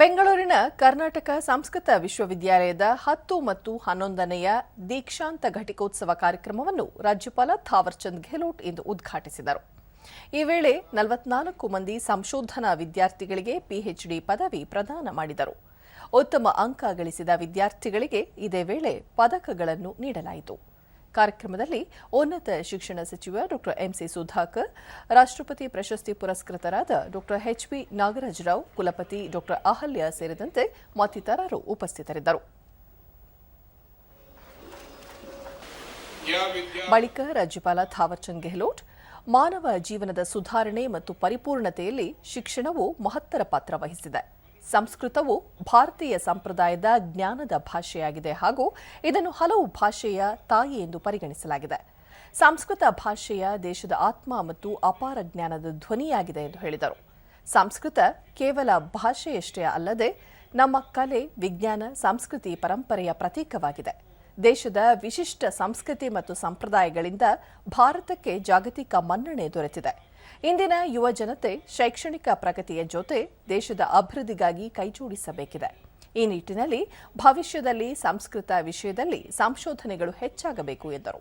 ಬೆಂಗಳೂರಿನ ಕರ್ನಾಟಕ ಸಂಸ್ಕೃತ ವಿಶ್ವವಿದ್ಯಾಲಯದ ಹತ್ತು ಮತ್ತು ಹನ್ನೊಂದನೆಯ ದೀಕ್ಷಾಂತ ಘಟಿಕೋತ್ಸವ ಕಾರ್ಯಕ್ರಮವನ್ನು ರಾಜ್ಯಪಾಲ ಥಾವರ್ಚಂದ್ ಗೆಹ್ಲೋಟ್ ಇಂದು ಉದ್ಘಾಟಿಸಿದರು. ಈ ವೇಳೆ ನಲವತ್ನಾಲ್ಕು ಮಂದಿ ಸಂಶೋಧನಾ ವಿದ್ಯಾರ್ಥಿಗಳಿಗೆ ಪಿಎಚ್ಡಿ ಪದವಿ ಪ್ರದಾನ ಮಾಡಿದರು. ಉತ್ತಮ ಅಂಕ ಗಳಿಸಿದ ವಿದ್ಯಾರ್ಥಿಗಳಿಗೆ ಇದೇ ವೇಳೆ ಪದಕಗಳನ್ನು ನೀಡಲಾಯಿತು. ಕಾರ್ಯಕ್ರಮದಲ್ಲಿ ಉನ್ನತ ಶಿಕ್ಷಣ ಸಚಿವ ಡಾಕ್ಟರ್ ಎಂಸಿ ಸುಧಾಕರ್, ರಾಷ್ಟ್ರಪತಿ ಪ್ರಶಸ್ತಿ ಪುರಸ್ಕೃತರಾದ ಡಾಕ್ಟರ್ ನಾಗರಾಜ್ ರಾವ್ ಕುಲಪತಿ ಡಾಕ್ಟರ್ ಅಹಲ್ಯ ಸೇರಿದಂತೆ ಮತ್ತಿತರರು ಉಪಸ್ಥಿತರಿದ್ದರು. ಬಳಿಕ ರಾಜ್ಯಪಾಲ ಥಾವರ್ಚಂದ್ ಗೆಹ್ಲೋಟ್, ಮಾನವ ಜೀವನದ ಸುಧಾರಣೆ ಮತ್ತು ಪರಿಪೂರ್ಣತೆಯಲ್ಲಿ ಶಿಕ್ಷಣವು ಮಹತ್ತರ ಪಾತ್ರ ವಹಿಸಿದೆ. ಸಂಸ್ಕೃತವು ಭಾರತೀಯ ಸಂಪ್ರದಾಯದ ಜ್ಞಾನದ ಭಾಷೆಯಾಗಿದೆ ಹಾಗೂ ಇದನ್ನು ಹಲವು ಭಾಷೆಯ ತಾಯಿ ಎಂದು ಪರಿಗಣಿಸಲಾಗಿದೆ. ಸಂಸ್ಕೃತ ಭಾಷೆಯ ದೇಶದ ಆತ್ಮ ಮತ್ತು ಅಪಾರ ಜ್ಞಾನದ ಧ್ವನಿಯಾಗಿದೆ ಎಂದು ಹೇಳಿದರು. ಸಂಸ್ಕೃತ ಕೇವಲ ಭಾಷೆಯಷ್ಟೇ ಅಲ್ಲದೆ ನಮ್ಮ ಕಲೆ, ವಿಜ್ಞಾನ, ಸಂಸ್ಕೃತಿ ಪರಂಪರೆಯ ಪ್ರತೀಕವಾಗಿದೆ. ದೇಶದ ವಿಶಿಷ್ಟ ಸಂಸ್ಕೃತಿ ಮತ್ತು ಸಂಪ್ರದಾಯಗಳಿಂದ ಭಾರತಕ್ಕೆ ಜಾಗತಿಕ ಮನ್ನಣೆ ದೊರೆತಿದೆ. ಇಂದಿನ ಯುವ ಜನತೆ ಶೈಕ್ಷಣಿಕ ಪ್ರಗತಿಯ ಜೊತೆ ದೇಶದ ಅಭಿವೃದ್ಧಿಗಾಗಿ ಕೈಜೋಡಿಸಬೇಕಿದೆ ಈ ನಿಟ್ಟಿನಲ್ಲಿ ಭವಿಷ್ಯದಲ್ಲಿ ಸಂಸ್ಕೃತ ವಿಷಯದಲ್ಲಿ ಸಂಶೋಧನೆಗಳು ಹೆಚ್ಚಾಗಬೇಕು ಎಂದರು.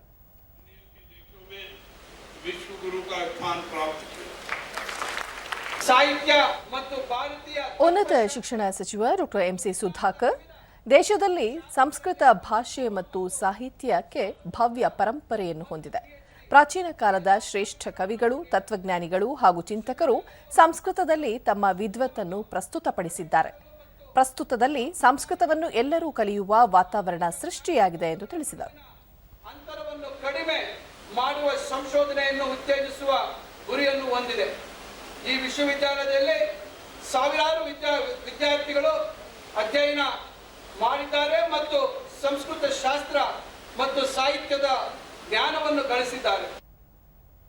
ಉನ್ನತ ಶಿಕ್ಷಣ ಸಚಿವ ಡಾಕ್ಟರ್ ಎಂಸಿ ಸುಧಾಕರ್ ದೇಶದಲ್ಲಿ ಸಂಸ್ಕೃತ ಭಾಷೆ ಮತ್ತು ಸಾಹಿತ್ಯಕ್ಕೆ ಭವ್ಯ ಪರಂಪರೆಯನ್ನು ಹೊಂದಿದೆ. ಪ್ರಾಚೀನ ಕಾಲದ ಶ್ರೇಷ್ಠ ಕವಿಗಳು, ತತ್ವಜ್ಞಾನಿಗಳು ಹಾಗೂ ಚಿಂತಕರು ಸಂಸ್ಕೃತದಲ್ಲಿ ತಮ್ಮ ವಿದ್ವತ್ತನ್ನು ಪ್ರಸ್ತುತಪಡಿಸಿದ್ದಾರೆ. ಪ್ರಸ್ತುತದಲ್ಲಿ ಸಂಸ್ಕೃತವನ್ನು ಎಲ್ಲರೂ ಕಲಿಯುವ ವಾತಾವರಣ ಸೃಷ್ಟಿಯಾಗಿದೆ ಎಂದು ತಿಳಿಸಿದರು. ಅಂತರವನ್ನು ಕಡಿಮೆ ಮಾಡುವ ಸಂಶೋಧನೆಯನ್ನು ಉತ್ತೇಜಿಸುವ ಗುರಿಯನ್ನು ಹೊಂದಿದೆ. ಈ ವಿಶ್ವವಿದ್ಯಾಲಯದಲ್ಲಿ ಸಾವಿರಾರು ವಿದ್ಯಾ, ವಿದ್ಯಾರ್ಥಿಗಳು ಅಧ್ಯಯನ ಮಾಡಿದ್ದಾರೆ ಮತ್ತು ಸಂಸ್ಕೃತ ಶಾಸ್ತ್ರ ಮತ್ತು ಸಾಹಿತ್ಯದ ಜ್ಞಾನವನ್ನು ಗಳಿಸಿದ್ದಾರೆ.